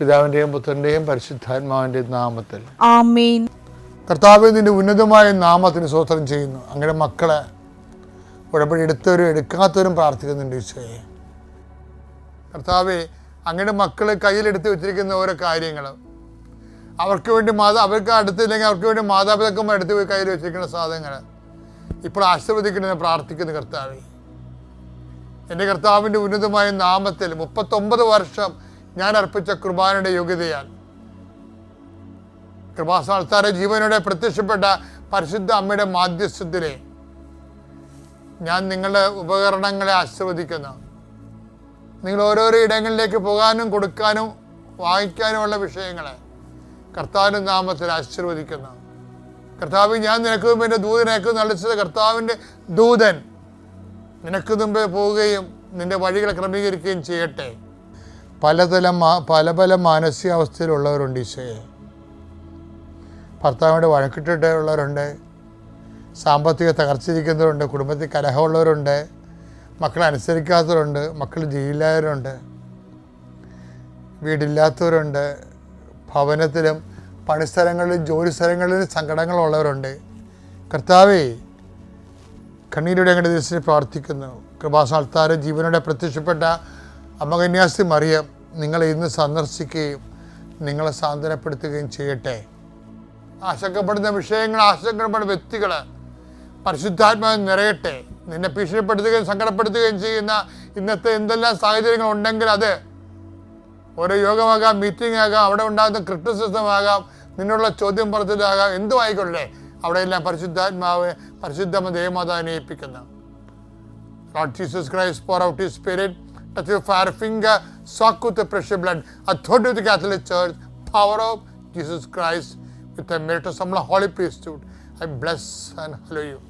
പിതാവിന്റെയും പുത്രന്റെയും പരിശുദ്ധാത്മാവിന്റെയും നാമത്തിൽ. ആമേൻ. കർത്താവ് നിന്റെ ഉന്നതമായ നാമത്തിന് സ്വോത്രം ചെയ്യുന്നു. അങ്ങനെ മക്കളെ ഉടമ്പടി എടുത്തവരും എടുക്കാത്തവരും പ്രാർത്ഥിക്കുന്നുണ്ട് ഈശോയെ. കർത്താവെ അങ്ങനെ മക്കൾ കയ്യിലെടുത്ത് വെച്ചിരിക്കുന്ന ഓരോ കാര്യങ്ങൾ അവർക്ക് വേണ്ടി മാതാ അവർക്ക് അടുത്തില്ലെങ്കിൽ അവർക്ക് വേണ്ടി മാതാപിതാക്കന്മാർ എടുത്ത് പോയി കയ്യിൽ വെച്ചിരിക്കുന്ന സാധനങ്ങൾ ഇപ്പോൾ ആശീർവദിക്കണമെന്ന് പ്രാർത്ഥിക്കുന്നു കർത്താവെ. എന്റെ കർത്താവിന്റെ ഉന്നതമായ നാമത്തിൽ മുപ്പത്തൊമ്പത് വർഷം ഞാൻ അർപ്പിച്ച കുർബാനയുടെ യോഗ്യതയാൽ കൃപാസ്ഥാനത്താരെ ജീവനോടെ പ്രത്യക്ഷപ്പെട്ട പരിശുദ്ധ അമ്മയുടെ മാധ്യസ്ഥത്തിലെ ഞാൻ നിങ്ങളുടെ ഉപകരണങ്ങളെ ആശീർവദിക്കുന്നു. നിങ്ങൾ ഓരോരോ ഇടങ്ങളിലേക്ക് പോകാനും കൊടുക്കാനും വാങ്ങിക്കാനുമുള്ള വിഷയങ്ങളെ കർത്താവിന്റെ നാമത്തിൽ ആശീർവദിക്കുന്നു. കർത്താവ് ഞാൻ നിനക്ക് മുമ്പ് എന്റെ ദൂതനേക്ക് നളിച്ചത് കർത്താവിന്റെ ദൂതൻ. നിനക്ക് മുമ്പേ പോവുകയും നിന്റെ വഴികളെ ക്രമീകരിക്കുകയും ചെയ്യട്ടെ. പലതരം പല പല മാനസികാവസ്ഥയിലുള്ളവരുണ്ട് ഈശോയെ. ഭർത്താവിന്റെ വഴക്കിട്ടിട്ടുള്ളവരുണ്ട്. സാമ്പത്തിക തകർച്ചിരിക്കുന്നവരുണ്ട്. കുടുംബത്തിൽ കലഹമുള്ളവരുണ്ട്. മക്കളെ അനുസരിക്കാത്തവരുണ്ട്. മക്കൾ ജയിലായവരുണ്ട് വീടില്ലാത്തവരുണ്ട്. ഭവനത്തിലും പണിസ്ഥലങ്ങളിലും ജോലി സ്ഥലങ്ങളിലും സങ്കടങ്ങളുള്ളവരുണ്ട്. കർത്താവേ കണ്ണീരുടെ അങ്ങനെ ദിവസത്തിൽ പ്രാർത്ഥിക്കുന്നു. കൃപാസാൽത്താരെ ജീവനോടെ പ്രത്യക്ഷപ്പെട്ട അമ്മകന്യാസി മറിയം നിങ്ങളെ ഇന്ന് സന്ദർശിക്കുകയും നിങ്ങളെ സാന്ത്വനപ്പെടുത്തുകയും ചെയ്യട്ടെ. ആശങ്കപ്പെടുന്ന വിഷയങ്ങൾ ആശങ്കപ്പെടുന്ന വ്യക്തികൾ പരിശുദ്ധാത്മാവ് നിറയട്ടെ. നിന്നെ ഭീഷണിപ്പെടുത്തുകയും സങ്കടപ്പെടുത്തുകയും ചെയ്യുന്ന ഇന്നത്തെ എന്തെല്ലാം സാഹചര്യങ്ങൾ ഉണ്ടെങ്കിൽ അത് ഓരോ യോഗമാകാം മീറ്റിംഗ് ആകാം അവിടെ ഉണ്ടാകുന്ന ക്രിറ്റിസിസം ആകാം നിന്നുള്ള ചോദ്യം പറച്ചിലാകാം എന്തും ആയിക്കൊള്ളേ അവിടെയെല്ലാം പരിശുദ്ധാത്മാവ് പരിശുദ്ധമ ദേവമാതാവിനെ ഏൽപ്പിക്കുന്നു. Jesus Christ, pour out His Spirit, touch your fire finger, soak with the precious blood, authority of the Catholic Church, power of Jesus Christ, with the merit of some holy priesthood. I bless and hallow you.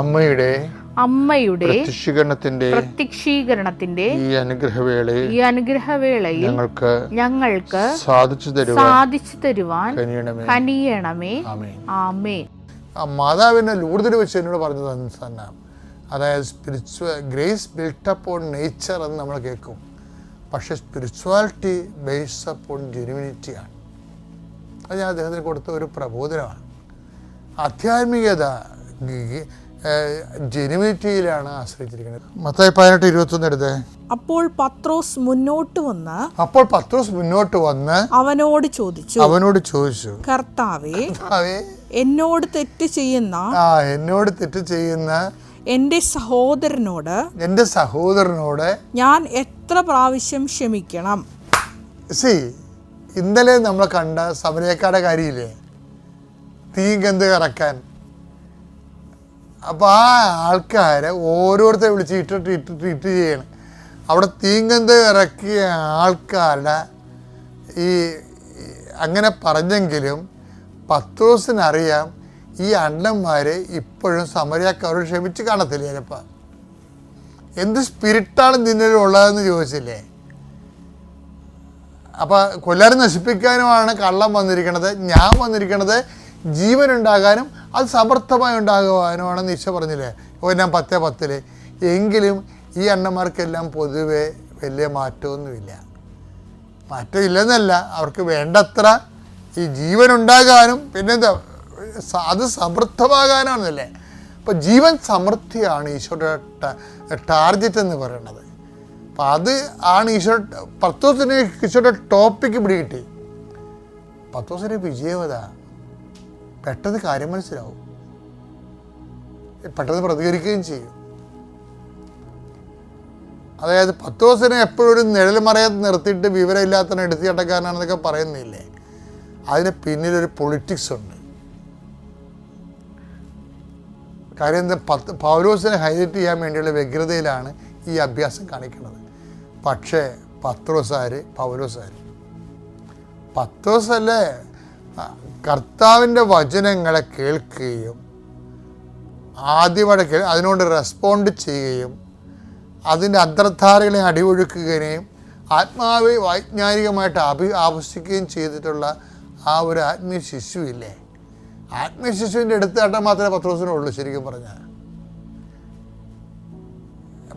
അമ്മയുടെ അമ്മയുടെ പ്രത്യക്ഷീകരണത്തിന്റെ പ്രത്യക്ഷീകരണത്തിന്റെ ഈ അനുഗ്രഹവേളയിൽ ഈ അനുഗ്രഹവേളയിൽ ഞങ്ങൾക്ക് ഞങ്ങൾക്ക് സാധിച്ചു തരുവാൻ സാധിച്ചു തരുവാൻ കനിയണമേ. ആമേ മാതാവിനെ ലൂർദിൽ വെച്ച് എന്നോട് പറഞ്ഞത് തന്നെ അതായത് spiritual grace built up on nature എന്ന് നമ്മൾ കേൾക്കും. പക്ഷെ സ്പിരിച്വാലിറ്റി ബേസ്ഡ് അപ്പ് ഓൺ ജെനുവിനിറ്റിയാണ് അത് ഞാൻ അദ്ദേഹത്തിന് കൊടുത്ത ഒരു പ്രബോധനമാണ്. ആധ്യാത്മികത ജെനുവിനിറ്റിയിലാണ് ആശ്രയിച്ചിരിക്കുന്നത്. മത്തായി പതിനെട്ട് ഇരുപത്തൊന്ന് എടുത്തേ. അപ്പോൾ പത്രോസ് മുന്നോട്ട് വന്ന് അപ്പോൾ പത്രോസ് മുന്നോട്ട് വന്ന് അവനോട് ചോദിച്ചു അവനോട് ചോദിച്ചു കർത്താവേ എന്നോട് തെറ്റ് ചെയ്യുന്ന ആ എന്നോട് തെറ്റ് ചെയ്യുന്ന എന്റെ സഹോദരനോട് എന്റെ സഹോദരനോട് ഞാൻ എത്ര പ്രാവശ്യം ക്ഷമിക്കണം? സി ഇന്നലെ നമ്മൾ കണ്ട സമരക്കാരുടെ കാര്യമില്ലേ? തീ ഗന്ധ ഇറക്കാൻ അപ്പോൾ ആ ആൾക്കാരെ ഓരോരുത്തരെ വിളിച്ച് ഇട്ടിട്ട് ഇട്ടിട്ട് ഇട്ട് ചെയ്യണം. അവിടെ തീങ്കന്ത് ഇറക്കിയ ആൾക്കാരുടെ ഈ അങ്ങനെ പറഞ്ഞെങ്കിലും പത്രോസിനറിയാം ഈ അണ്ണന്മാർ ഇപ്പോഴും സമരക്കാരോട് ക്ഷമിച്ച് കാണത്തില്ല ചിലപ്പോൾ എന്ത് സ്പിരിറ്റാണ് നിന്നിൽ ഉള്ളതെന്ന് ചോദിച്ചില്ലേ? അപ്പോൾ കൊല്ലാരെ നശിപ്പിക്കാനുമാണ് കള്ളം വന്നിരിക്കണത് ഞാൻ വന്നിരിക്കുന്നത് ജീവൻ ഉണ്ടാകാനും അത് സമർത്ഥമായി ഉണ്ടാകുവാനുമാണെന്ന് ഈശോ പറഞ്ഞില്ലേ? ഞാൻ പത്തേ പത്തിൽ. എങ്കിലും ഈ അണ്ണന്മാർക്കെല്ലാം പൊതുവെ വലിയ മാറ്റമൊന്നുമില്ല. മാറ്റമില്ലെന്നല്ല അവർക്ക് വേണ്ടത്ര ഈ ജീവൻ ഉണ്ടാകാനും പിന്നെന്താ അത് സമൃദ്ധമാകാനാണെന്നല്ലേ അപ്പോൾ ജീവൻ സമൃദ്ധിയാണ് ഈശോയുടെ ടാർഗറ്റ് എന്ന് പറയുന്നത് അപ്പം അത് ആണ് ഈശോ പത്തോസിന് ഈശോയുടെ ടോപ്പിക്ക് പിടികിട്ടി. പത്തോസിന് വിജയവത പെട്ടെന്ന് കാര്യം മനസ്സിലാവും. പെട്ടെന്ന് പ്രതികരിക്കുകയും ചെയ്യും. അതായത് പത്ത് ദിവസത്തിന് എപ്പോഴും നിഴൽ മറയത്ത് നിർത്തിയിട്ട് വിവരമില്ലാത്തവനെ എടുത്തി അടക്കാനാണെന്നൊക്കെ പറയുന്നില്ലേ? അതിന് പിന്നിലൊരു പൊളിറ്റിക്സ് ഉണ്ട്. കാര്യം എന്താ പത്ത് പൗലോസിനെ ഹൈലൈറ്റ് ചെയ്യാൻ വേണ്ടിയുള്ള വ്യഗ്രതയിലാണ് ഈ അഭ്യാസം കാണിക്കുന്നത്. പക്ഷേ പത്രോസാര് പൗലോസാര്. പത്രോസല്ലേ? കർത്താവിന്റെ വചനങ്ങളെ കേൾക്കുകയും ആദ്യമായിട്ട് കേ അതിനോട് റെസ്പോണ്ട് ചെയ്യുകയും അതിന്റെ അന്തർധാരകളെ അടിയൊഴുക്കുകയും ആത്മാവ് വൈജ്ഞാനികമായിട്ട് അഭി ആവശ്യിക്കുകയും ചെയ്തിട്ടുള്ള ആ ഒരു ആത്മീയ ശിശുവില്ലേ? ആത്മീയ ശിശുവിന്റെ എടുത്താട്ടം മാത്രമേ പത്രോസിനുള്ളൂ ശരിക്കും പറഞ്ഞാൽ.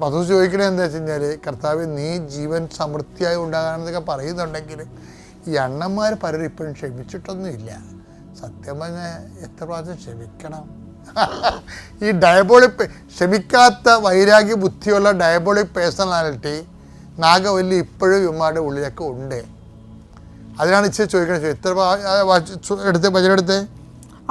പത്രോസ് ചോദിക്കണേ എന്താ വെച്ച് കഴിഞ്ഞാൽ കർത്താവ് നീ ജീവൻ സമൃദ്ധിയായി ഉണ്ടാകാനെന്നൊക്കെ പറയുന്നുണ്ടെങ്കിൽ ഈ അണ്ണന്മാർ പലരും ഇപ്പോഴും ക്ഷമിച്ചിട്ടൊന്നുമില്ല. സത്യം പറഞ്ഞാൽ എത്ര പ്രാവശ്യം ക്ഷമിക്കണം? ഈ ഡയബോളിക് ക്ഷമിക്കാത്ത വൈരാഗ്യ ബുദ്ധിയുള്ള ഡയബോളിക് പേഴ്സണാലിറ്റി നാഗവല്ലി ഇപ്പോഴും ഇവന്മാരുടെ ഉള്ളിലൊക്കെ ഉണ്ട്. അതിനാണ് ഇച്ചിരി ചോദിക്കണത്. എത്ര എടുത്ത് വചനെടുത്ത്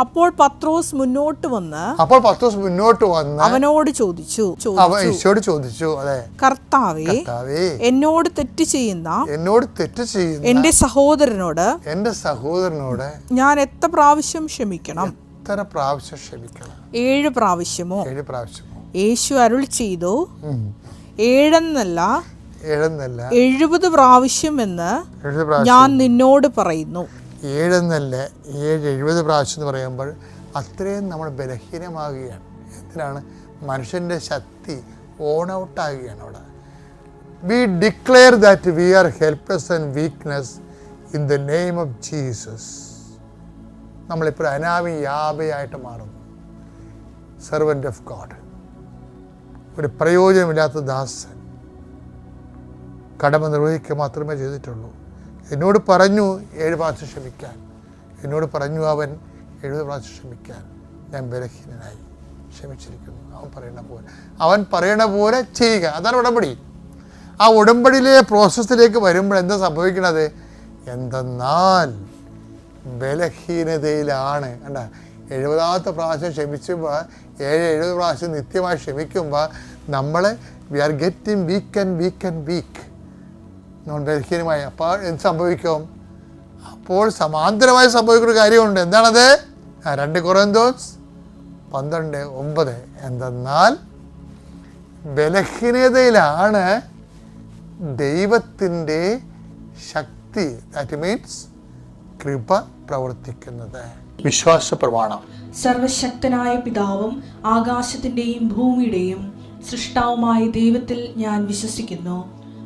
അപ്പോൾ പത്രോസ് മുന്നോട്ട് വന്ന് അപ്പോൾ പത്രോസ് മുന്നോട്ട് വന്ന് അവനോട് ചോദിച്ചു ചോദിച്ചു. ഈശോട് ചോദിച്ചു അതെ കർത്താവേ കർത്താവേ എന്നോട് തെറ്റ് ചെയ്യുന്ന എന്നോട് തെറ്റ് ചെയ്യുന്ന എന്റെ സഹോദരനോട് എന്റെ സഹോദരനോട് ഞാൻ എത്ര പ്രാവശ്യം ക്ഷമിക്കണം? എത്ര പ്രാവശ്യം ക്ഷമിക്കണം? ഏഴ് പ്രാവശ്യമോ? ഏഴ് പ്രാവശ്യമോ? യേശു അരുൾ ചെയ്തു. ഏഴെന്നല്ല ഏഴെന്നല്ല. എഴുപത് പ്രാവശ്യം എന്ന് ഞാൻ നിന്നോട് പറയുന്നു. ഏഴെന്നല്ല ഏഴ് എഴുപത് പ്രാവശ്യം എന്ന് പറയുമ്പോൾ അത്രയും നമ്മൾ ബലഹീനമാകുകയാണ്. എന്തിനാണ്? മനുഷ്യന്റെ ശക്തി ഓൺ ഔട്ട് ആകുകയാണ് അവിടെ. We declare that we are helpless and weakness in the name of Jesus നമ്മളിപ്പോൾ അനാമി യാബയായിട്ട് മാറുന്നു. സെർവന്റ് ഓഫ് ഗോഡ് ഒരു പ്രയോജനമില്ലാത്ത ദാസൻ. കടമ നിർവഹിക്കുക മാത്രമേ ചെയ്തിട്ടുള്ളൂ. എന്നോട് പറഞ്ഞു ഏഴ് പ്രാവശ്യം ക്ഷമിക്കാൻ. എന്നോട് പറഞ്ഞു അവൻ എഴുപത് പ്രാവശ്യം ക്ഷമിക്കാൻ. ഞാൻ ബലഹീനനായി ക്ഷമിച്ചിരിക്കുന്നു. അവൻ പറയണ പോലെ. അവൻ പറയണ പോലെ ചെയ്യുക. അതാണ് ഉടമ്പടി. ആ ഉടമ്പടിയിലെ പ്രോസസ്സിലേക്ക് വരുമ്പോൾ എന്താ സംഭവിക്കണത്? എന്തെന്നാൽ ബലഹീനതയിലാണ്. കണ്ട? എഴുപതാമത്തെ പ്രാവശ്യം ക്ഷമിച്ചുമ്പോൾ ഏഴ് എഴുപത് പ്രാവശ്യം നിത്യമായി ക്ഷമിക്കുമ്പോൾ നമ്മൾ we are getting weak and weak and weak നമ്മൾ ബലഹീനമായി അപ്പോൾ എന്ത് സംഭവിക്കും? അപ്പോൾ സമാന്തരമായി സംഭവിക്കുന്ന ഒരു കാര്യമുണ്ട്. എന്താണത്? രണ്ട് കുറന്തോസ് പന്ത്രണ്ട് ഒമ്പത്. എന്തെന്നാൽ ബലഹീനതയിലാണ് ദൈവത്തിന്റെ ശക്തി. ദാറ്റ് മീൻസ് കൃപ പ്രവർത്തിക്കുന്നത്. വിശ്വാസ പ്രമാണം സർവശക്തനായ പിതാവും ആകാശത്തിന്റെയും ഭൂമിയുടെയും സൃഷ്ടാവുമായ ദൈവത്തിൽ ഞാൻ വിശ്വസിക്കുന്നു.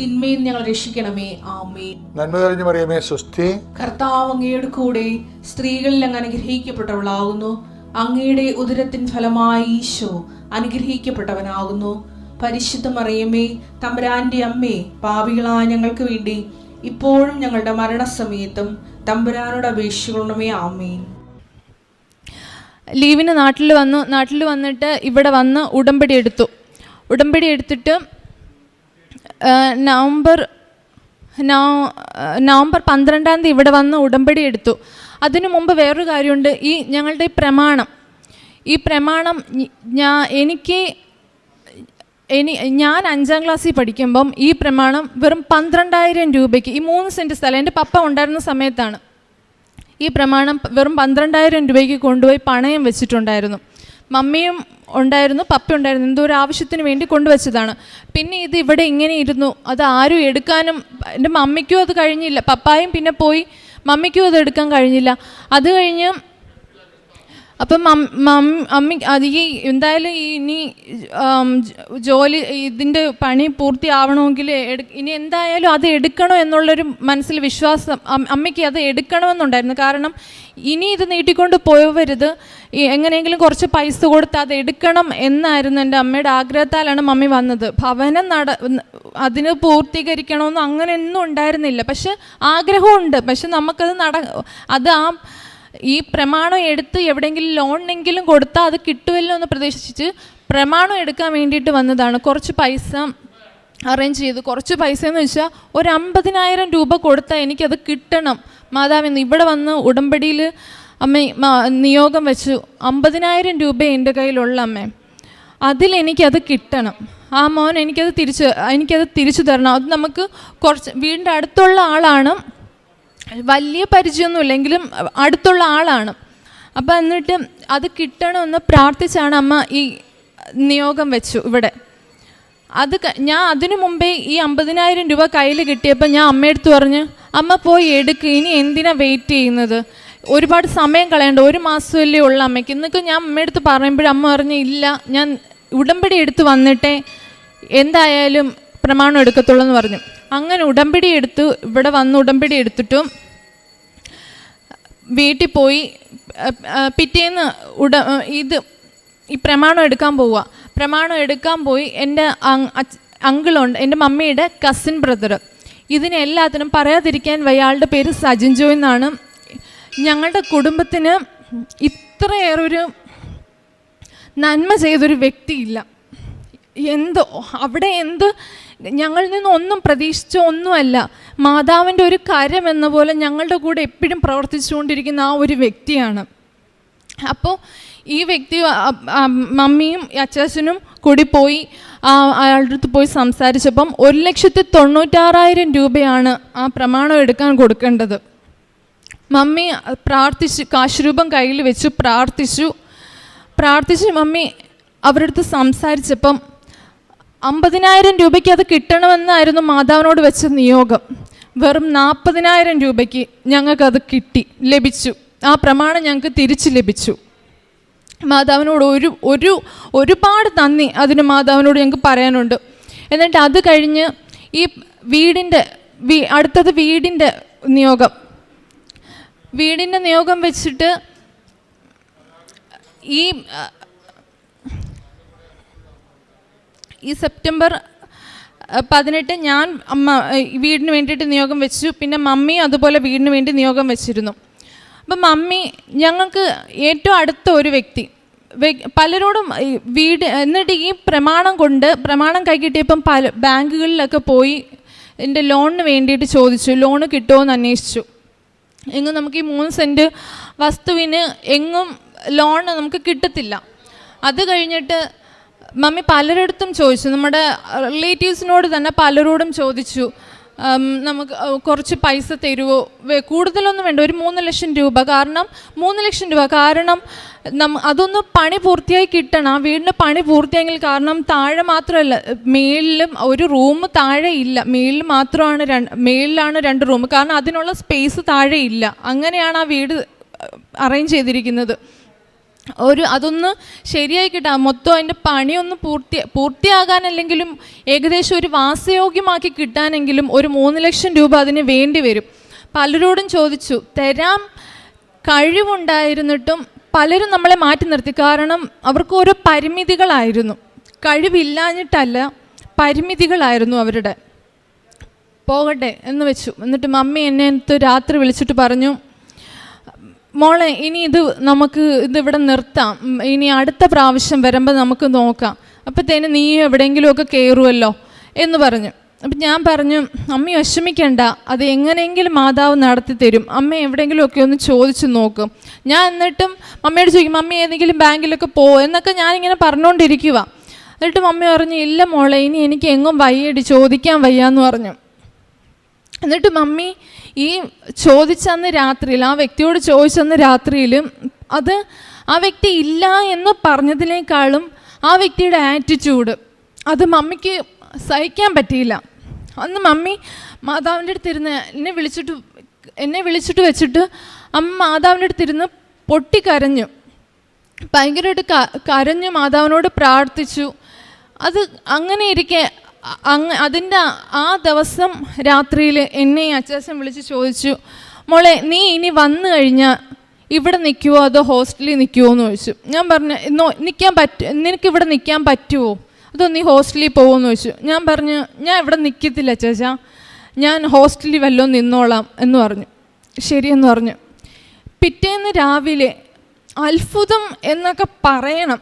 തിന്മയും ഞങ്ങൾ രക്ഷിക്കണമേ. ആമേ നന്മ തെളിഞ്ഞു പറയുമേ സ്വസ്തി. കർത്താവ് അങ്ങയുടെ കൂടെ സ്ത്രീകളിൽ അങ്ങ് അനുഗ്രഹിക്കപ്പെട്ടവളാകുന്നു. അങ്ങയുടെ ഉദരത്തിൻ ഫലമായി ഈശോ അനുഗ്രഹിക്കപ്പെട്ടവനാകുന്നു. പരിശുദ്ധ മറിയമേ തമ്പുരാന്റെ അമ്മേ പാപികളായ ഞങ്ങൾക്ക് വേണ്ടി ഇപ്പോഴും ഞങ്ങളുടെ മരണസമയത്തും തമ്പുരാനോട് അപേക്ഷിക്കണമേ. ആമേൻ. ലീവിന് നാട്ടിൽ വന്നു നാട്ടിൽ വന്നിട്ട് ഇവിടെ വന്ന് ഉടമ്പടി എടുത്തു. ഉടമ്പടി എടുത്തിട്ട് നവംബർ നവംബർ പന്ത്രണ്ടാം തീയതി ഇവിടെ വന്ന് ഉടമ്പടി എടുത്തു. അതിനു മുമ്പ് വേറൊരു കാര്യമുണ്ട്. ഈ ഞങ്ങളുടെ ഈ പ്രമാണം. ഈ പ്രമാണം ഞാൻ എനിക്ക് ഇനി ഞാൻ അഞ്ചാം ക്ലാസ്സിൽ പഠിക്കുമ്പം ഈ പ്രമാണം വെറും പന്ത്രണ്ടായിരം രൂപയ്ക്ക് ഈ മൂന്ന് സെന്റ് സ്ഥലം എന്റെ പപ്പ ഉണ്ടായിരുന്ന സമയത്താണ്. ഈ പ്രമാണം വെറും പന്ത്രണ്ടായിരം രൂപയ്ക്ക് കൊണ്ടുപോയി പണയം വെച്ചിട്ടുണ്ടായിരുന്നു. മമ്മിയും ഉണ്ടായിരുന്നു പപ്പ ഉണ്ടായിരുന്നു എന്തോ ഒരു ആവശ്യത്തിന് വേണ്ടി കൊണ്ടുവച്ചതാണ്. പിന്നെ ഇത് ഇവിടെ ഇങ്ങനെ ഇരുന്നു. അത് ആരും എടുക്കാനും എന്റെ മമ്മിക്കും അത് കഴിഞ്ഞില്ല. പപ്പായും പിന്നെ പോയി മമ്മിക്കും അത് എടുക്കാൻ കഴിഞ്ഞില്ല. അത് കഴിഞ്ഞ് അപ്പം അമ്മി അത് ഈ എന്തായാലും ഇനി ജോലി ഇതിന്റെ പണി പൂർത്തിയാവണമെങ്കിൽ ഇനി എന്തായാലും അത് എടുക്കണോ എന്നുള്ളൊരു മനസ്സിൽ വിശ്വാസം അമ്മയ്ക്ക് അത് എടുക്കണമെന്നുണ്ടായിരുന്നു. കാരണം ഇനി ഇത് നീട്ടിക്കൊണ്ട് പോവരുത്. എങ്ങനെയെങ്കിലും കുറച്ച് പൈസ കൊടുത്ത് അത് എടുക്കണം എന്നായിരുന്നു എന്റെ അമ്മയുടെ ആഗ്രഹത്താലാണ് മമ്മി വന്നത്. ഭവനം നട അതിന് പൂർത്തീകരിക്കണമെന്ന് അങ്ങനെയൊന്നും ഉണ്ടായിരുന്നില്ല. പക്ഷെ ആഗ്രഹമുണ്ട്. പക്ഷെ നമുക്കത് നട അത് ആ ഈ പ്രമാണം എടുത്ത് എവിടെയെങ്കിലും ലോണിനെങ്കിലും കൊടുത്താൽ അത് കിട്ടുമല്ലോ എന്ന് പ്രതീക്ഷിച്ച് പ്രമാണം എടുക്കാൻ വേണ്ടിയിട്ട് വന്നതാണ്. കുറച്ച് പൈസ അറേഞ്ച് ചെയ്തു. കുറച്ച് പൈസ എന്ന് വെച്ചാൽ ഒരു അമ്പതിനായിരം രൂപ കൊടുത്താൽ എനിക്കത് കിട്ടണം. മാതാവിന്ന് ഇവിടെ വന്ന് ഉടമ്പടിയിൽ അമ്മ നിയോഗം വെച്ചു. അമ്പതിനായിരം രൂപ എന്റെ കയ്യിലുള്ള അമ്മേ. അതിലെനിക്കത് കിട്ടണം. ആ മോൻ എനിക്കത് തിരിച്ച് എനിക്കത് തിരിച്ചു തരണം. അത് നമുക്ക് കുറച്ച് വീടിന്റെ അടുത്തുള്ള ആളാണ്. വലിയ പരിചയമൊന്നുമില്ലെങ്കിലും അടുത്തുള്ള ആളാണ്. അപ്പം എന്നിട്ട് അത് കിട്ടണമെന്ന് പ്രാർത്ഥിച്ചാണ് അമ്മ ഈ നിയോഗം വെച്ചു ഇവിടെ. അത് ഞാൻ അതിനു മുമ്പേ ഈ അമ്പതിനായിരം രൂപ കയ്യിൽ കിട്ടിയപ്പോൾ ഞാൻ അമ്മയെടുത്ത് പറഞ്ഞു അമ്മ പോയി എടുക്ക് ഇനി എന്തിനാ വെയിറ്റ് ചെയ്യുന്നത്? ഒരുപാട് സമയം കളയണ്ട ഒരു മാസമല്ലേ ഉള്ള അമ്മയ്ക്ക്. ഇന്നൊക്കെ ഞാൻ അമ്മയെടുത്ത് പറയുമ്പോഴും അമ്മ പറഞ്ഞു ഇല്ല ഞാൻ ഉടമ്പടി എടുത്ത് വന്നിട്ടേ എന്തായാലും പ്രമാണം എടുക്കത്തുള്ളൂ എന്ന് പറഞ്ഞു. അങ്ങനെ ഉടമ്പടി എടുത്തു ഇവിടെ വന്ന് ഉടമ്പടി എടുത്തിട്ടും വീട്ടിൽ പോയി പിറ്റേന്ന് ഉട ഇത് ഈ പ്രമാണം എടുക്കാൻ പോവുക. പ്രമാണം എടുക്കാൻ പോയി എന്റെ അങ്കിളുണ്ട് എന്റെ മമ്മിയുടെ കസിൻ ബ്രദർ ഇതിനെല്ലാത്തിനും പറയാതിരിക്കാൻ വയ്യാളുടെ പേര് സജിൻ ജോയ് എന്നാണ്. ഞങ്ങളുടെ കുടുംബത്തിന് ഇത്രയേറെ ഒരു നന്മ ചെയ്തൊരു വ്യക്തിയില്ല. എന്തോ അവിടെ എന്ത് ഞങ്ങളിൽ നിന്ന് ഒന്നും പ്രതീക്ഷിച്ച ഒന്നുമല്ല. മാതാവിന്റെ ഒരു കരം എന്ന പോലെ ഞങ്ങളുടെ കൂടെ എപ്പോഴും പ്രവർത്തിച്ചുകൊണ്ടിരിക്കുന്ന ആ ഒരു വ്യക്തിയാണ്. അപ്പോൾ ഈ വ്യക്തി മമ്മിയും അച്ചാച്ചനും കൂടി പോയി അയാളുടെ അടുത്ത് പോയി സംസാരിച്ചപ്പം ഒരു ലക്ഷത്തി തൊണ്ണൂറ്റാറായിരം രൂപയാണ് ആ പ്രമാണം എടുക്കാൻ കൊടുക്കേണ്ടത്. മമ്മി പ്രാർത്ഥിച്ചു കാശുരൂപം കയ്യിൽ വെച്ചു പ്രാർത്ഥിച്ചു. പ്രാർത്ഥിച്ച് മമ്മി അവരുടെ അടുത്ത് സംസാരിച്ചപ്പം അമ്പതിനായിരം രൂപയ്ക്ക് അത് കിട്ടണമെന്നായിരുന്നു മാതാവിനോട് വെച്ച നിയോഗം. വെറും നാൽപ്പതിനായിരം രൂപയ്ക്ക് ഞങ്ങൾക്കത് കിട്ടി ലഭിച്ചു. ആ പ്രമാണം ഞങ്ങൾക്ക് തിരിച്ച് ലഭിച്ചു. മാതാവിനോട് ഒരു ഒരു ഒരുപാട് നന്ദി അതിന് മാതാവിനോട് ഞങ്ങൾക്ക് പറയാനുണ്ട്. എന്നിട്ട് അത് കഴിഞ്ഞ് ഈ വീടിന്റെ വീ അടുത്തത് വീടിന്റെ നിയോഗം. വീടിന്റെ നിയോഗം വെച്ചിട്ട് ഈ ആ, ഈ സെപ്റ്റംബർ പതിനെട്ട് ഞാൻ അമ്മ വീടിന് വേണ്ടിയിട്ട് നിയോഗം വെച്ചു. പിന്നെ മമ്മി അതുപോലെ വീടിന് വേണ്ടി നിയോഗം വെച്ചിരുന്നു. അപ്പം മമ്മി ഞങ്ങൾക്ക് ഏറ്റവും അടുത്ത ഒരു വ്യക്തി. പലരോടും വീട് എന്നിട്ട് ഈ പ്രമാണം കൊണ്ട് പ്രമാണം കൈ കിട്ടിയപ്പം പല ബാങ്കുകളിലൊക്കെ പോയി എന്റെ ലോണിന് വേണ്ടിയിട്ട് ചോദിച്ചു ലോണ് കിട്ടുമോ എന്ന് അന്വേഷിച്ചു. എങ്ങും നമുക്ക് ഈ മൂന്ന് സെന്റ് വസ്തുവിന് എങ്ങും ലോൺ നമുക്ക് കിട്ടത്തില്ല. അത് കഴിഞ്ഞിട്ട് മമ്മി പലരിടത്തും ചോദിച്ചു. നമ്മുടെ റിലേറ്റീവ്സിനോട് തന്നെ പലരോടും ചോദിച്ചു. നമുക്ക് കുറച്ച് പൈസ തരുമോ കൂടുതലൊന്നും വേണ്ട. ഒരു മൂന്ന് ലക്ഷം രൂപ. കാരണം മൂന്ന് ലക്ഷം രൂപ. കാരണം നമ്മ അതൊന്ന് പണി പൂർത്തിയായി കിട്ടണം. ആ വീടിന്റെ പണി പൂർത്തിയായെങ്കിൽ കാരണം താഴെ മാത്രമല്ല മേളിലും ഒരു റൂം താഴെ ഇല്ല. മേളിൽ മാത്രമാണ് രണ്ട് മേളിലാണ് രണ്ട് റൂം. കാരണം അതിനുള്ള സ്പേസ് താഴെ ഇല്ല. അങ്ങനെയാണ് ആ വീട് അറേഞ്ച് ചെയ്തിരിക്കുന്നത്. ഒരു അതൊന്ന് ശരിയായി കിട്ടാം. മൊത്തം അതിന്റെ പണിയൊന്ന് പൂർത്തി പൂർത്തിയാകാനല്ലെങ്കിലും ഏകദേശം ഒരു വാസയോഗ്യമാക്കി കിട്ടാനെങ്കിലും ഒരു മൂന്ന് ലക്ഷം രൂപ അതിന് വേണ്ടി വരും. പലരോടും ചോദിച്ചു തരാം. കഴിവുണ്ടായിരുന്നിട്ടും പലരും നമ്മളെ മാറ്റി നിർത്തി. കാരണം അവർക്ക് ഓരോ പരിമിതികളായിരുന്നു. കഴിവില്ലാഞ്ഞിട്ടല്ല പരിമിതികളായിരുന്നു അവരുടെ. പോകട്ടെ എന്ന് വെച്ചു. എന്നിട്ട് മമ്മി എന്നെ രാത്രി വിളിച്ചിട്ട് പറഞ്ഞു മോളെ ഇനി ഇത് നമുക്ക് ഇത് ഇവിടെ നിർത്താം. ഇനി അടുത്ത പ്രാവശ്യം വരുമ്പോൾ നമുക്ക് നോക്കാം. അപ്പോഴത്തേന് നീ എവിടെയെങ്കിലുമൊക്കെ കയറുമല്ലോ എന്ന് പറഞ്ഞു. അപ്പം ഞാൻ പറഞ്ഞു അമ്മ വിഷമിക്കണ്ട. അത് എങ്ങനെയെങ്കിലും മാതാവ് നടത്തി തരും. അമ്മ എവിടെയെങ്കിലുമൊക്കെ ഒന്ന് ചോദിച്ചു നോക്കും. ഞാൻ എന്നിട്ടും അമ്മയോട് ചോദിക്കും അമ്മ ഏതെങ്കിലും ബാങ്കിലൊക്കെ പോ എന്നൊക്കെ ഞാനിങ്ങനെ പറഞ്ഞുകൊണ്ടിരിക്കുക എന്നിട്ട് മമ്മി പറഞ്ഞു ഇല്ല മോളെ ഇനി എനിക്ക് എങ്ങും വയ്യടി ചോദിക്കാൻ വയ്യാന്ന് പറഞ്ഞു. എന്നിട്ട് മമ്മി ഈ ചോദിച്ചന്ന് രാത്രിയിൽ ആ വ്യക്തിയോട് ചോദിച്ചന്ന് രാത്രിയിൽ അത് ആ വ്യക്തി ഇല്ല എന്ന് പറഞ്ഞതിനേക്കാളും ആ വ്യക്തിയുടെ ആറ്റിറ്റ്യൂഡ് അത് മമ്മിക്ക് സഹിക്കാൻ പറ്റിയില്ല. അന്ന് മമ്മി മാതാവിന്റെ അടുത്തിരുന്ന് എന്നെ വിളിച്ചിട്ട് എന്നെ വിളിച്ചിട്ട് വെച്ചിട്ട് അമ്മ മാതാവിന്റെ അടുത്തിരുന്ന് പൊട്ടിക്കരഞ്ഞു. ഭയങ്കരമായിട്ട് കരഞ്ഞു മാതാവിനോട് പ്രാർത്ഥിച്ചു. അത് അങ്ങനെ ഇരിക്കെ അങ്ങ് അതിന്റെ ആ- ദിവസം രാത്രിയിൽ എന്നെ ഈ അച്ചാച്ചൻ വിളിച്ച് ചോദിച്ചു മോളെ നീ ഇനി വന്നു കഴിഞ്ഞാൽ ഇവിടെ നിൽക്കുമോ അതോ ഹോസ്റ്റലിൽ നിൽക്കുമോ എന്ന് ചോദിച്ചു. ഞാൻ പറഞ്ഞു "നോ, നിൽക്കാൻ പറ്റ നിനക്ക് ഇവിടെ നിൽക്കാൻ പറ്റുമോ അതോ നീ ഹോസ്റ്റലിൽ പോകുമെന്ന് ചോദിച്ചു. ഞാൻ പറഞ്ഞു ഞാൻ ഇവിടെ നിൽക്കത്തില്ല അച്ചാച്ച. ഞാൻ ഹോസ്റ്റലിൽ വല്ലതും നിന്നോളാം എന്ന് പറഞ്ഞു. ശരിയെന്ന് പറഞ്ഞു. പിറ്റേന്ന് രാവിലെ അത്ഭുതം എന്നൊക്കെ പറയണം.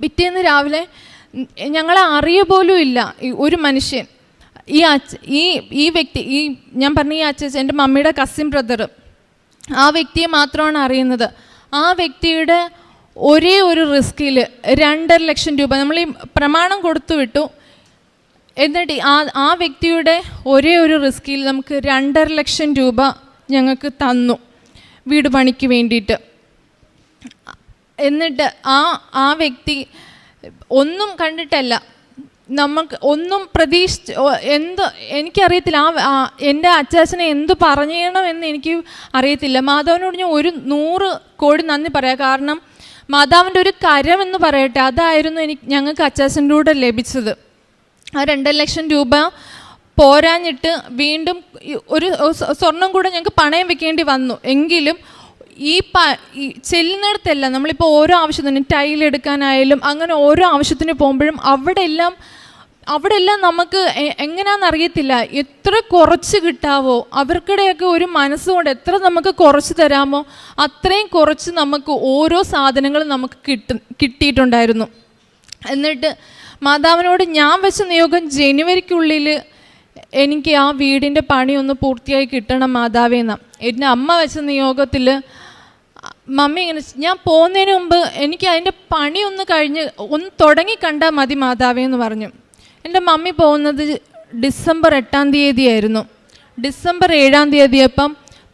പിറ്റേന്ന് രാവിലെ ഞങ്ങളെ അറിയ പോലും ഇല്ല. ഒരു മനുഷ്യൻ. ഈ അച്ഛ ഈ ഈ വ്യക്തി ഈ ഞാൻ പറഞ്ഞ ഈ അച്ഛൻ എന്റെ മമ്മിയുടെ കസിൻ ബ്രദർ ആ വ്യക്തിയെ മാത്രമാണ് അറിയുന്നത്. ആ വ്യക്തിയുടെ ഒരേ ഒരു റിസ്കിൽ രണ്ടര ലക്ഷം രൂപ നമ്മൾ ഈ പ്രമാണം കൊടുത്തു വിട്ടു. എന്നിട്ട് ആ ആ വ്യക്തിയുടെ ഒരേ ഒരു റിസ്കിൽ നമുക്ക് രണ്ടര ലക്ഷം രൂപ ഞങ്ങൾക്ക് തന്നു വീട് പണിക്ക് വേണ്ടിയിട്ട്. എന്നിട്ട് ആ ആ വ്യക്തി ഒന്നും കണ്ടിട്ടല്ല. നമുക്ക് ഒന്നും പ്രതീക്ഷിച്ച് എന്ത് എനിക്കറിയത്തില്ല. ആ എന്റെ അച്ചാച്ചനെ എന്ത് പറയണമെന്ന് എനിക്ക് അറിയത്തില്ല. മാധവനോട് ഞാൻ ഒരു നൂറ് കോടി നന്ദി പറയാം. കാരണം മാതാവിന്റെ ഒരു കരമെന്ന് പറയട്ടെ അതായിരുന്നു എനിക്ക് ഞങ്ങൾക്ക് അച്ചാച്ചന്റെ കൂടെ ലഭിച്ചത്. ആ രണ്ടര ലക്ഷം രൂപ പോരാഞ്ഞിട്ട് വീണ്ടും ഒരു സ്വ- സ്വർണം കൂടെ ഞങ്ങൾക്ക് പണയം വെക്കേണ്ടി വന്നു. എങ്കിലും ഈ പ ഈ ചെല്ലുന്നിടത്തല്ല നമ്മളിപ്പോൾ ഓരോ ആവശ്യത്തിന് ടൈൽ എടുക്കാനായാലും അങ്ങനെ ഓരോ ആവശ്യത്തിന് പോകുമ്പോഴും അവിടെ എല്ലാം അവിടെ എല്ലാം നമുക്ക് എങ്ങനെയാണെന്ന് അറിയത്തില്ല. എത്ര കുറച്ച് കിട്ടാവോ അവർക്കിടെയൊക്കെ ഒരു മനസ്സുകൊണ്ട് എത്ര നമുക്ക് കുറച്ച് തരാമോ അത്രയും കുറച്ച് നമുക്ക് ഓരോ സാധനങ്ങളും നമുക്ക് കിട്ടും കിട്ടിയിട്ടുണ്ടായിരുന്നു. എന്നിട്ട് മാതാവിനോട് ഞാൻ വെച്ച നിയോഗം ജനുവരിക്കുള്ളിൽ എനിക്ക് ആ വീടിന്റെ പണിയൊന്ന് പൂർത്തിയായി കിട്ടണം മാതാവേന്ന എന്റെ അമ്മ വെച്ച നിയോഗത്തിൽ മമ്മി ഇങ്ങനെ ഞാൻ പോകുന്നതിന് മുമ്പ് എനിക്ക് അതിന്റെ പണി ഒന്ന് കഴിഞ്ഞ് ഒന്ന് തുടങ്ങി കണ്ടാൽ മതി മാതാവേ എന്ന് പറഞ്ഞു. എന്റെ മമ്മി പോകുന്നത് ഡിസംബർ എട്ടാം തീയതി ആയിരുന്നു ഡിസംബർ ഏഴാം തീയതിയപ്പം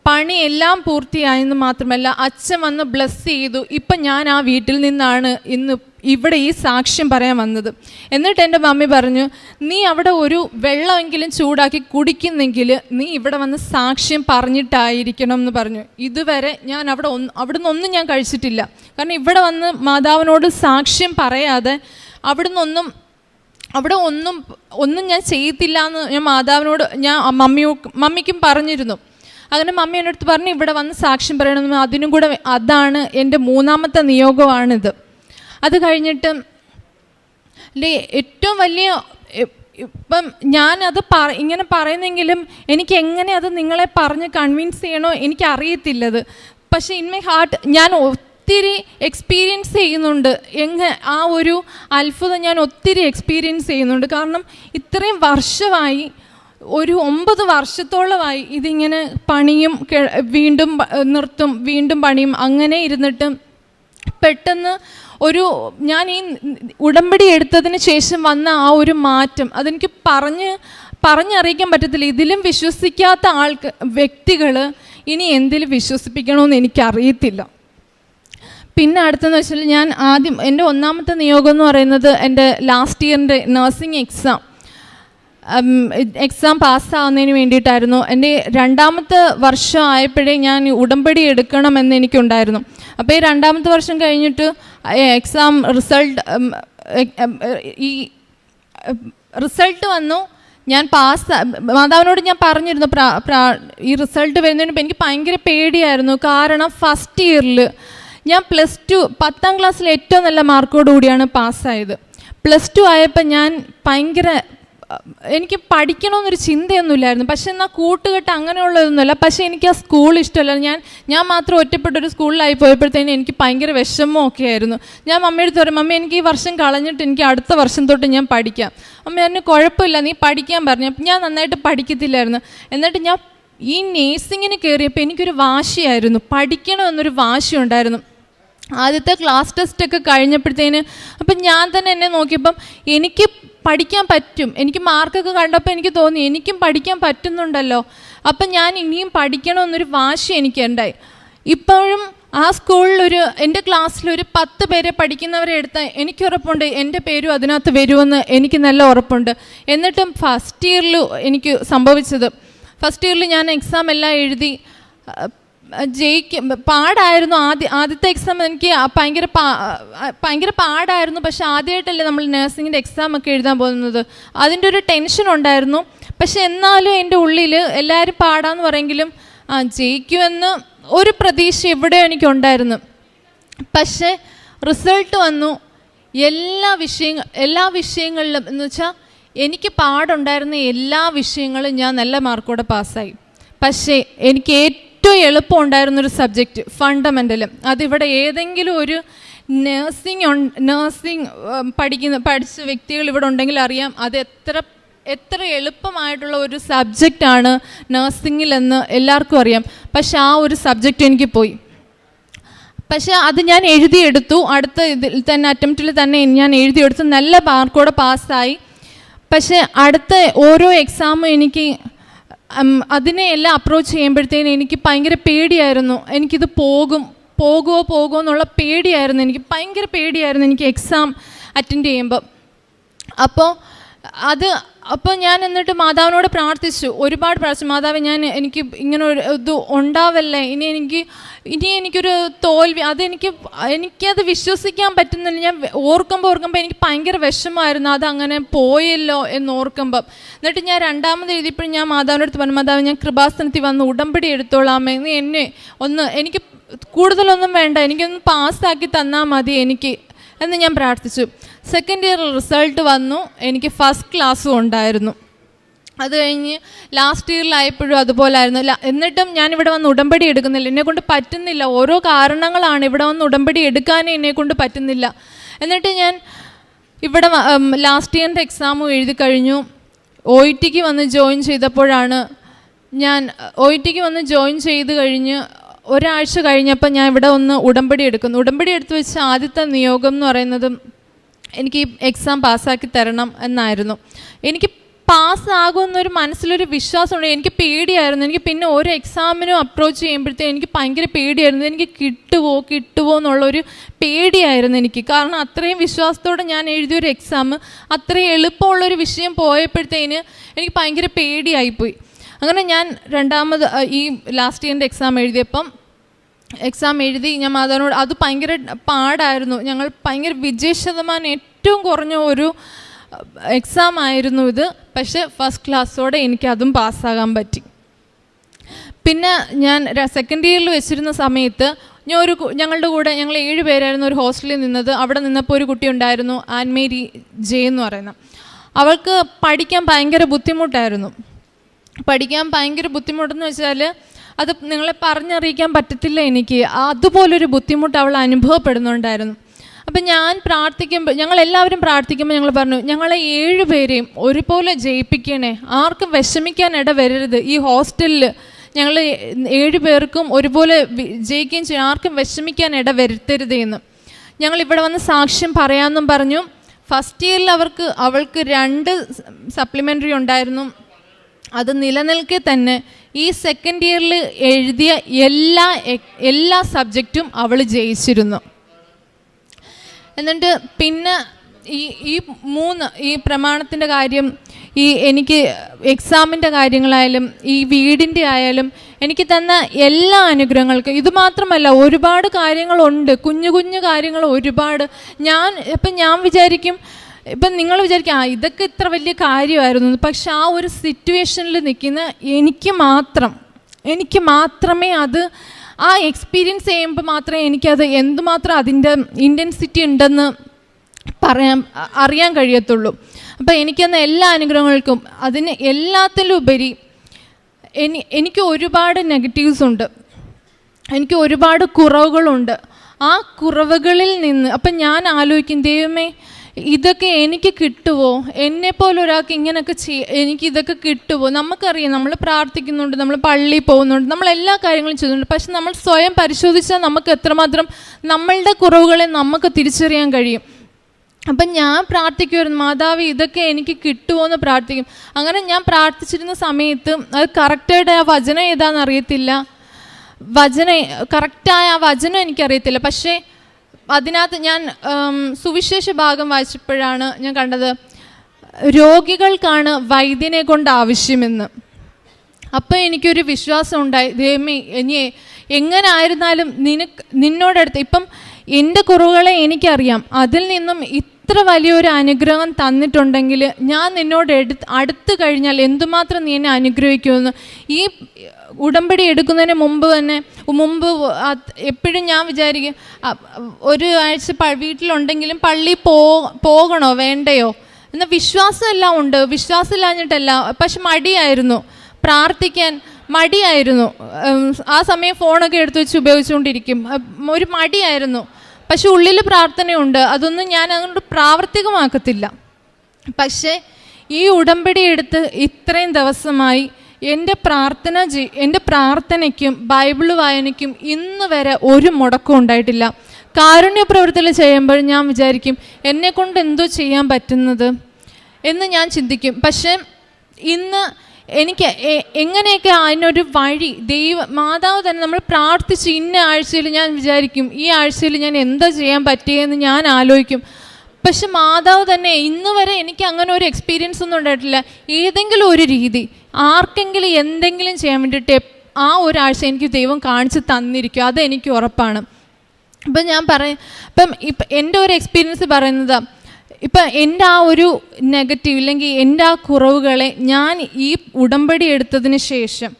പണി എല്ലാം പൂർത്തിയായെന്ന് മാത്രമല്ല അച്ഛൻ വന്ന് ബ്ലസ് ചെയ്തു. ഇപ്പം ഞാൻ ആ വീട്ടിൽ നിന്നാണ് ഇന്ന് ഇവിടെ ഈ സാക്ഷ്യം പറയാൻ വന്നത്. എന്നിട്ട് എന്റെ മമ്മി പറഞ്ഞു നീ അവിടെ ഒരു വെള്ളമെങ്കിലും ചൂടാക്കി കുടിക്കുന്നെങ്കിൽ നീ ഇവിടെ വന്ന് സാക്ഷ്യം പറഞ്ഞിട്ടായിരിക്കണം എന്ന് പറഞ്ഞു. ഇതുവരെ ഞാൻ അവിടെ ഒന്ന് അവിടുന്ന് ഒന്നും ഞാൻ കഴിച്ചിട്ടില്ല. കാരണം ഇവിടെ വന്ന് മാതാവിനോട് സാക്ഷ്യം പറയാതെ അവിടെ ഒന്നും അവിടെ ഒന്നും ഒന്നും ഞാൻ ചെയ്യത്തില്ല എന്ന് ഞാൻ മാതാവിനോട് ഞാൻ മമ്മിയോ മമ്മിക്കും പറഞ്ഞിരുന്നു. അങ്ങനെ മമ്മി എന്റെ അടുത്ത് പറഞ്ഞു ഇവിടെ വന്ന് സാക്ഷ്യം പറയണമെന്ന് അതിനും കൂടെ അതാണ് എന്റെ മൂന്നാമത്തെ നിയോഗമാണിത്. അത് കഴിഞ്ഞിട്ട് എന്റെ ഏറ്റവും വലിയ ഇപ്പം ഞാനത് പറ ഇങ്ങനെ പറയുന്നെങ്കിലും എനിക്ക് എങ്ങനെ അത് നിങ്ങളെ പറഞ്ഞ് കൺവിൻസ് ചെയ്യണോ എനിക്ക് അറിയത്തില്ലത് പക്ഷേ ഇൻ മൈ ഹാർട്ട് ഞാൻ ഒത്തിരി എക്സ്പീരിയൻസ് ചെയ്യുന്നുണ്ട്. എങ്ങ ആ ഒരു അത്ഭുതം ഞാൻ ഒത്തിരി എക്സ്പീരിയൻസ് ചെയ്യുന്നുണ്ട്. കാരണം ഇത്രയും വർഷമായി ഒരു ഒമ്പത് വർഷത്തോളമായി ഇതിങ്ങനെ പണിയും വീണ്ടും നിർത്തും വീണ്ടും പണിയും അങ്ങനെ ഇരുന്നിട്ട് പെട്ടെന്ന് ഒരു ഞാൻ ഈ ഉടമ്പടി എടുത്തതിന് ശേഷം വന്ന ആ ഒരു മാറ്റം അതെനിക്ക് പറഞ്ഞ് പറഞ്ഞറിയിക്കാൻ പറ്റത്തില്ല. ഇതിലും വിശ്വസിക്കാത്ത ആൾക്ക് വ്യക്തികൾ ഇനി എന്തിൽ വിശ്വസിപ്പിക്കണമെന്ന് എനിക്കറിയത്തില്ല. പിന്നെ അടുത്തെന്ന് വെച്ചാൽ ഞാൻ ആദ്യം എന്റെ ഒന്നാമത്തെ നിയോഗം എന്ന് പറയുന്നത് എന്റെ ലാസ്റ്റ് ഇയറിന്റെ നഴ്സിംഗ് എക്സാം എക്സാം പാസ്സാവുന്നതിന് വേണ്ടിയിട്ടായിരുന്നു. എന്റെ രണ്ടാമത്തെ വർഷം ആയപ്പോഴേ ഞാൻ ഉടമ്പടി എടുക്കണമെന്ന് എനിക്കുണ്ടായിരുന്നു. അപ്പോൾ ഈ രണ്ടാമത്തെ വർഷം കഴിഞ്ഞിട്ട് എക്സാം റിസൾട്ട് ഈ റിസൾട്ട് വന്നു. ഞാൻ പാസ് മാതാവിനോട് ഞാൻ പറഞ്ഞിരുന്നു ഈ റിസൾട്ട് വരുന്നതിന് എനിക്ക് ഭയങ്കര പേടിയായിരുന്നു. കാരണം ഫസ്റ്റ് ഇയറിൽ ഞാൻ പ്ലസ് ടു പത്താം ക്ലാസ്സിൽ ഏറ്റവും നല്ല മാർക്കോട് കൂടിയാണ് പാസ്സായത് പ്ലസ് ടു ആയപ്പോൾ ഞാൻ ഭയങ്കര എനിക്ക് പഠിക്കണമെന്നൊരു ചിന്തയൊന്നുമില്ലായിരുന്നു. പക്ഷെ എന്നാൽ കൂട്ടുകെട്ട് അങ്ങനെയുള്ളതൊന്നുമല്ല. പക്ഷെ എനിക്ക് ആ സ്കൂൾ ഇഷ്ടമല്ല ഞാൻ ഞാൻ മാത്രം ഒറ്റപ്പെട്ടൊരു സ്കൂളിലായി പോയപ്പോഴത്തേനും എനിക്ക് ഭയങ്കര വിഷമമൊക്കെ ആയിരുന്നു. ഞാൻ മമ്മിയുടെ അടുത്ത് പറയും മമ്മി എനിക്ക് ഈ വർഷം കളഞ്ഞിട്ട് എനിക്ക് അടുത്ത വർഷം തൊട്ട് ഞാൻ പഠിക്കാം. അമ്മ എന്നെ കുഴപ്പമില്ല നീ പഠിക്കാൻ പറഞ്ഞു. ഞാൻ നന്നായിട്ട് പഠിക്കത്തില്ലായിരുന്നു. എന്നിട്ട് ഞാൻ ഈ നേഴ്സിങ്ങിന് കയറിയപ്പോൾ എനിക്കൊരു വാശിയായിരുന്നു. പഠിക്കണമെന്നൊരു വാശി ഉണ്ടായിരുന്നു ആദ്യത്തെ ക്ലാസ് ടെസ്റ്റൊക്കെ കഴിഞ്ഞപ്പോഴത്തേന് അപ്പം ഞാൻ തന്നെ എന്നെ നോക്കിയപ്പം എനിക്ക് പഠിക്കാൻ പറ്റും. എനിക്ക് മാർക്കൊക്കെ കണ്ടപ്പോൾ എനിക്ക് തോന്നി എനിക്കും പഠിക്കാൻ പറ്റുന്നുണ്ടല്ലോ. അപ്പം ഞാൻ ഇനിയും പഠിക്കണമെന്നൊരു വാശി എനിക്കുണ്ടായി. ഇപ്പോഴും ആ സ്കൂളിലൊരു എന്റെ ക്ലാസ്സിലൊരു പത്ത് പേരെ പഠിക്കുന്നവരെ എടുത്താൽ എനിക്ക് ഉറപ്പുണ്ട്. എന്റെ പേരും അതിനകത്ത് വരുമെന്ന് എനിക്ക് നല്ല ഉറപ്പുണ്ട്. എന്നിട്ടും ഫസ്റ്റ് ഇയറിൽ എനിക്ക് സംഭവിച്ചത്. ഫസ്റ്റ് ഇയറിൽ ഞാൻ എക്സാം എല്ലാം എഴുതി ജയിക്കും. പാടായിരുന്നു ആദ്യ ആദ്യത്തെ എക്സാം എനിക്ക് ഭയങ്കര പാ ഭയങ്കര പാടായിരുന്നു. പക്ഷെ ആദ്യമായിട്ടല്ലേ നമ്മൾ നഴ്സിങ്ങിന്റെ എക്സാം ഒക്കെ എഴുതാൻ പോകുന്നത്. അതിന്റെ ഒരു ടെൻഷൻ ഉണ്ടായിരുന്നു. പക്ഷെ എന്നാലും എന്റെ ഉള്ളിൽ എല്ലാവരും പാടാന്ന് പറയെങ്കിലും ജയിക്കുമെന്ന് ഒരു പ്രതീക്ഷ എവിടെ എനിക്കുണ്ടായിരുന്നു. പക്ഷേ റിസൾട്ട് വന്നു. എല്ലാ വിഷയങ്ങൾ എല്ലാ വിഷയങ്ങളിലും എന്ന് വെച്ചാൽ എനിക്ക് പാടുണ്ടായിരുന്ന എല്ലാ വിഷയങ്ങളും ഞാൻ നല്ല മാർക്കോടെ പാസ്സായി പക്ഷേ എനിക്ക് ഏറ്റവും എളുപ്പം ഉണ്ടായിരുന്നൊരു സബ്ജക്റ്റ് ഫണ്ടമെന്റലും അതിവിടെ ഏതെങ്കിലും ഒരു നേഴ്സിംഗ് നേഴ്സിംഗ് പഠിക്കുന്ന പഠിച്ച വ്യക്തികൾ ഇവിടെ ഉണ്ടെങ്കിൽ അറിയാം അത് എത്ര എത്ര എളുപ്പമായിട്ടുള്ള ഒരു സബ്ജക്റ്റാണ് നേഴ്സിങ്ങിലെന്ന് എല്ലാവർക്കും അറിയാം. പക്ഷെ ആ ഒരു സബ്ജക്റ്റ് എനിക്ക് പോയി. പക്ഷെ അത് ഞാൻ എഴുതിയെടുത്തു. അടുത്ത ഇതിൽ തന്നെ അറ്റംപ്റ്റിൽ തന്നെ ഞാൻ എഴുതിയെടുത്തു. നല്ല മാർക്കോടെ പാസ്സായി പക്ഷെ അടുത്ത ഓരോ എക്സാമും എനിക്ക് അതിനെ എല്ലാം അപ്രോച്ച് ചെയ്യുമ്പോഴത്തേന് എനിക്ക് ഭയങ്കര പേടിയായിരുന്നു. എനിക്കിത് പോകും പോകുമോ പോകുമോ എന്നുള്ള പേടിയായിരുന്നു. എനിക്ക് ഭയങ്കര പേടിയായിരുന്നു എനിക്ക് എക്സാം അറ്റൻഡ് ചെയ്യുമ്പോൾ അപ്പോൾ അത് അപ്പോൾ ഞാൻ എന്നിട്ട് മാതാവിനോട് പ്രാർത്ഥിച്ചു. ഒരുപാട് പ്രാർത്ഥിച്ചു. മാതാവ് ഞാൻ എനിക്ക് ഇങ്ങനെ ഒരു ഇത് ഉണ്ടാവല്ലേ? ഇനി എനിക്ക് ഇനി എനിക്കൊരു തോൽവി അതെനിക്ക് എനിക്കത് വിശ്വസിക്കാൻ പറ്റുന്നില്ല. ഞാൻ ഓർക്കുമ്പോൾ ഓർക്കുമ്പോൾ എനിക്ക് ഭയങ്കര വിഷമമായിരുന്നു. അത് അങ്ങനെ പോയല്ലോ എന്ന് ഓർക്കുമ്പം. എന്നിട്ട് ഞാൻ രണ്ടാമത് എഴുതിയപ്പോഴും ഞാൻ മാതാവിന്റെ അടുത്ത് പറഞ്ഞു മാതാവ് ഞാൻ കൃപാസനത്തിൽ വന്ന് ഉടമ്പടി എടുത്തോളാമേ നീ എന്നെ ഒന്ന് എനിക്ക് കൂടുതലൊന്നും വേണ്ട. എനിക്കൊന്ന് പാസ്സാക്കി തന്നാൽ മതി എനിക്ക് എന്ന് ഞാൻ പ്രാർത്ഥിച്ചു. സെക്കൻഡ് ഇയർ റിസൾട്ട് വന്നു. എനിക്ക് ഫസ്റ്റ് ക്ലാസ്സും ഉണ്ടായിരുന്നു. അത് കഴിഞ്ഞ് ലാസ്റ്റ് ഇയറിലായപ്പോഴും അതുപോലായിരുന്നു. എന്നിട്ടും ഞാൻ ഇവിടെ വന്ന് ഉടമ്പടി എടുക്കുന്നില്ല. എന്നെ കൊണ്ട് പറ്റുന്നില്ല. ഓരോ കാരണങ്ങളാണ് ഇവിടെ വന്ന് ഉടമ്പടി എടുക്കാനേ എന്നെ കൊണ്ട് പറ്റുന്നില്ല. എന്നിട്ട് ഞാൻ ഇവിടെ ലാസ്റ്റ് ഇയറിന്റെ എക്സാമും എഴുതി കഴിഞ്ഞു. ഒ ഇ ടിക്ക് വന്ന് ജോയിൻ ചെയ്തപ്പോഴാണ് ഞാൻ ഒ ഇ ടിക്ക് വന്ന് ജോയിൻ ചെയ്ത് കഴിഞ്ഞ് ഒരാഴ്ച കഴിഞ്ഞപ്പോൾ ഞാൻ ഇവിടെ ഒന്ന് ഉടമ്പടി എടുക്കുന്നു. ഉടമ്പടി എടുത്തു വെച്ച ആദ്യത്തെ നിയോഗം എന്ന് പറയുന്നത് എനിക്ക് എക്സാം പാസ്സാക്കി തരണം എന്നായിരുന്നു. എനിക്ക് പാസ്സാകുമെന്നൊരു മനസ്സിലൊരു വിശ്വാസമുണ്ട്. എനിക്ക് പേടിയായിരുന്നു. എനിക്ക് പിന്നെ ഓരോ എക്സാമിനും അപ്രോച്ച് ചെയ്യുമ്പോഴത്തേക്കും എനിക്ക് ഭയങ്കര പേടിയായിരുന്നു. എനിക്ക് കിട്ടുമോ കിട്ടുമോ എന്നുള്ളൊരു പേടിയായിരുന്നു എനിക്ക്. കാരണം അത്രയും വിശ്വാസത്തോടെ ഞാൻ എഴുതിയൊരു എക്സാം അത്രയും എളുപ്പമുള്ളൊരു വിഷയം പോയപ്പോഴത്തേന് എനിക്ക് ഭയങ്കര പേടിയായിപ്പോയി. അങ്ങനെ ഞാൻ രണ്ടാമത് ഈ ലാസ്റ്റ് ഇയറിന്റെ എക്സാം എഴുതിയപ്പം എക്സാം എഴുതി ഞാൻ മാതാവിനോട് അത് ഭയങ്കര പാടായിരുന്നു. ഞങ്ങൾ ഭയങ്കര വിജയ ശതമാനം ഏറ്റവും കുറഞ്ഞ ഒരു എക്സാം ആയിരുന്നു ഇത്. പക്ഷെ ഫസ്റ്റ് ക്ലാസ്സോടെ എനിക്ക് അതും പാസ്സാകാൻ പറ്റി. പിന്നെ ഞാൻ സെക്കൻഡ് ഇയറിൽ വെച്ചിരുന്ന സമയത്ത് ഞാൻ ഒരു ഞങ്ങളുടെ കൂടെ ഞങ്ങൾ ഏഴ് പേരായിരുന്നു ഒരു ഹോസ്റ്റലിൽ നിന്നത്. അവിടെ നിന്നപ്പോൾ ഒരു കുട്ടി ഉണ്ടായിരുന്നു ആൻമേരി ജെ എന്ന് പറയുന്ന. അവൾക്ക് പഠിക്കാൻ ഭയങ്കര ബുദ്ധിമുട്ടായിരുന്നു. പഠിക്കാൻ ഭയങ്കര ബുദ്ധിമുട്ടെന്ന് വെച്ചാൽ അത് നിങ്ങളെ പറഞ്ഞറിയിക്കാൻ പറ്റത്തില്ല എനിക്ക്. അതുപോലൊരു ബുദ്ധിമുട്ട് അവൾ അനുഭവപ്പെടുന്നുണ്ടായിരുന്നു. അപ്പം ഞാൻ പ്രാർത്ഥിക്കുമ്പോൾ ഞങ്ങൾ എല്ലാവരും പ്രാർത്ഥിക്കുമ്പോൾ ഞങ്ങൾ പറഞ്ഞു ഞങ്ങളെ ഏഴ് പേരെയും ഒരുപോലെ ജയിപ്പിക്കണേ. ആർക്കും വിഷമിക്കാൻ ഇട വരരുത്. ഈ ഹോസ്റ്റലിൽ ഞങ്ങൾ ഏഴ് പേർക്കും ഒരുപോലെ ജയിക്കുകയും ചെയ്യും. ആർക്കും വിഷമിക്കാൻ ഇട വരുത്തരുത് എന്ന്. ഞങ്ങൾ ഇവിടെ വന്ന് സാക്ഷ്യം പറയാമെന്നും പറഞ്ഞു. ഫസ്റ്റ് ഇയറിൽ അവർക്ക് അവൾക്ക് രണ്ട് സപ്ലിമെന്ററി ഉണ്ടായിരുന്നു. അത് നിലനിൽക്കെ തന്നെ ഈ സെക്കൻഡ് ഇയറിൽ എഴുതിയ എല്ലാ എല്ലാ സബ്ജക്റ്റും അവൾ ജയിച്ചിരുന്നു. എന്നിട്ട് പിന്നെ ഈ ഈ മൂന്ന് ഈ പ്രമാണത്തിന്റെ കാര്യം ഈ എനിക്ക് എക്സാമിന്റെ കാര്യങ്ങളായാലും ഈ വീടിന്റെ ആയാലും എനിക്ക് തന്ന എല്ലാ അനുഗ്രഹങ്ങൾക്കും ഇത് മാത്രമല്ല ഒരുപാട് കാര്യങ്ങളുണ്ട് കുഞ്ഞു കുഞ്ഞു കാര്യങ്ങൾ ഒരുപാട്. ഞാൻ ഇപ്പം ഞാൻ വിചാരിക്കും ഇപ്പം നിങ്ങൾ വിചാരിക്കുക ഇതൊക്കെ ഇത്ര വലിയ കാര്യമായിരുന്നു. എന്ന്." പക്ഷെ ആ ഒരു സിറ്റുവേഷനിൽ നിൽക്കുന്ന എനിക്ക് മാത്രം എനിക്ക് മാത്രമേ അത് ആ എക്സ്പീരിയൻസ് ചെയ്യുമ്പോൾ മാത്രമേ എനിക്കത് എന്തുമാത്രം അതിന്റെ ഇന്റൻസിറ്റി ഉണ്ടെന്ന് പറയാൻ അറിയാൻ കഴിയത്തുള്ളൂ. അപ്പോൾ എനിക്കെന്ന എല്ലാ അനുഗ്രഹങ്ങൾക്കും അതിന് എല്ലാത്തിലും ഉപരി എനി എനിക്ക് ഒരുപാട് നെഗറ്റീവ്സ് ഉണ്ട്. എനിക്ക് ഒരുപാട് കുറവുകളുണ്ട്. ആ കുറവുകളിൽ നിന്ന് അപ്പം ഞാൻ ആലോചിക്കും ദൈവമേ ഇതൊക്കെ എനിക്ക് കിട്ടുമോ എന്നെപ്പോലെ ഒരാൾക്ക് ഇങ്ങനെയൊക്കെ ചെയ്യ എനിക്ക് ഇതൊക്കെ കിട്ടുമോ നമുക്കറിയാം നമ്മൾ പ്രാർത്ഥിക്കുന്നുണ്ട് നമ്മൾ പള്ളിയിൽ പോകുന്നുണ്ട് നമ്മൾ എല്ലാ കാര്യങ്ങളും ചെയ്യുന്നുണ്ട്. പക്ഷെ നമ്മൾ സ്വയം പരിശോധിച്ചാൽ നമുക്ക് എത്രമാത്രം നമ്മളുടെ കുറവുകളെ നമുക്ക് തിരിച്ചറിയാൻ കഴിയും. അപ്പം ഞാൻ പ്രാർത്ഥിക്കുമായിരുന്നു മാതാവ് ഇതൊക്കെ എനിക്ക് കിട്ടുമോ എന്ന് പ്രാർത്ഥിക്കും. അങ്ങനെ ഞാൻ പ്രാർത്ഥിച്ചിരുന്ന സമയത്ത് അത് കറക്റ്റായിട്ട് ആ വചനം ഏതാണെന്ന് അറിയത്തില്ല. വചന കറക്റ്റായ ആ വചനം എനിക്കറിയത്തില്ല. പക്ഷേ അതിനകത്ത് ഞാൻ സുവിശേഷ ഭാഗം വായിച്ചപ്പോഴാണ് ഞാൻ കണ്ടത് രോഗികൾക്കാണ് വൈദ്യനെ കൊണ്ട് ആവശ്യമെന്ന്. അപ്പോൾ എനിക്കൊരു വിശ്വാസം ഉണ്ടായി ദൈവമേ ഇനി എങ്ങനെ ആയിരുന്നാലും നിനക്ക് നിന്നോടടുത്ത് ഇപ്പം എന്റെ കുറവുകളെ എനിക്കറിയാം. അതിൽ നിന്നും ഇത്ര വലിയൊരു അനുഗ്രഹം തന്നിട്ടുണ്ടെങ്കിൽ ഞാൻ നിന്നോട് എടുത്ത് അടുത്ത് കഴിഞ്ഞാൽ എന്തുമാത്രം നീ എന്നെ അനുഗ്രഹിക്കുമെന്ന്. ഈ ഉടമ്പടി എടുക്കുന്നതിന് മുമ്പ് തന്നെ മുമ്പ് എപ്പോഴും ഞാൻ വിചാരിക്കും ഒരു ആഴ്ച വീട്ടിലുണ്ടെങ്കിലും പള്ളി പോ പോകണോ വേണ്ടയോ? എന്നാൽ വിശ്വാസമെല്ലാം ഉണ്ട്. വിശ്വാസമില്ലാഞ്ഞിട്ടല്ല പക്ഷെ മടിയായിരുന്നു. പ്രാർത്ഥിക്കാൻ മടിയായിരുന്നു. ആ സമയം ഫോണൊക്കെ എടുത്ത് വെച്ച് ഉപയോഗിച്ചുകൊണ്ടിരിക്കും. ഒരു മടിയായിരുന്നു. പക്ഷെ ഉള്ളിൽ പ്രാർത്ഥനയുണ്ട്. അതൊന്നും ഞാൻ അതുകൊണ്ട് പ്രാവർത്തികമാക്കത്തില്ല. പക്ഷേ ഈ ഉടമ്പടി എടുത്ത് ഇത്രയും ദിവസമായി എന്റെ പ്രാർത്ഥന ജീ- എന്റെ പ്രാർത്ഥനയ്ക്കും ബൈബിൾ വായനയ്ക്കും ഇന്ന് വരെ ഒരു മുടക്കം ഉണ്ടായിട്ടില്ല. കാരുണ്യ പ്രവൃത്തികൾ ചെയ്യുമ്പോൾ ഞാൻ വിചാരിക്കും എന്നെക്കൊണ്ട് എന്തോ ചെയ്യാൻ പറ്റുന്നത് എന്ന് ഞാൻ ചിന്തിക്കും. പക്ഷേ ഇന്ന് എനിക്ക് എങ്ങനെയൊക്കെ അതിനൊരു വഴി ദൈവ മാതാവ് തന്നെ നമ്മൾ പ്രാർത്ഥിച്ച് ഇന്ന ആഴ്ചയിൽ ഞാൻ വിചാരിക്കും ഈ ആഴ്ചയിൽ ഞാൻ എന്താ ചെയ്യാൻ പറ്റിയെന്ന് ഞാൻ ആലോചിക്കും. പക്ഷെ മാതാവ് തന്നെ ഇന്ന് വരെ എനിക്ക് അങ്ങനെ ഒരു എക്സ്പീരിയൻസ് ഒന്നും ഉണ്ടായിട്ടില്ല. ഏതെങ്കിലും ഒരു രീതി ആർക്കെങ്കിലും എന്തെങ്കിലും ചെയ്യാൻ വേണ്ടിയിട്ട് ആ ഒരാഴ്ച എനിക്ക് ദൈവം കാണിച്ച് തന്നിരിക്കും. അതെനിക്ക് ഉറപ്പാണ്. ഇപ്പം ഞാൻ പറയും ഇപ്പം ഇപ്പം എന്റെ ഒരു എക്സ്പീരിയൻസ് പറയുന്നത് ഇപ്പം എന്റെ ആ ഒരു നെഗറ്റീവ് ഇല്ലെങ്കിൽ എന്റെ ആ കുറവുകളെ ഞാൻ ഈ ഉടമ്പടി എടുത്തതിന് ശേഷം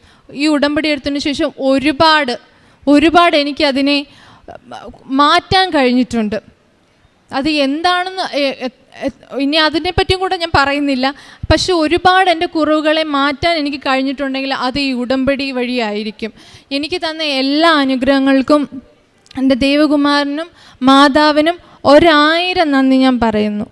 ഈ ഉടമ്പടി എടുത്തതിന് ശേഷം ഒരുപാട് ഒരുപാട് എനിക്കതിനെ മാറ്റാൻ കഴിഞ്ഞിട്ടുണ്ട്. അത് എന്താണെന്ന് ഇനി അതിനെ പറ്റിയും ഇനി അതിനെപ്പറ്റിയും കൂടെ ഞാൻ പറയുന്നില്ല. പക്ഷെ ഒരുപാട് എന്റെ കുറവുകളെ മാറ്റാൻ എനിക്ക് കഴിഞ്ഞിട്ടുണ്ടെങ്കിൽ അത് ഈ ഉടമ്പടി വഴിയായിരിക്കും. എനിക്ക് തന്ന എല്ലാ അനുഗ്രഹങ്ങൾക്കും എന്റെ ദേവകുമാരനും മാതാവിനും ഒരായിരം നന്ദി ഞാൻ പറയുന്നു.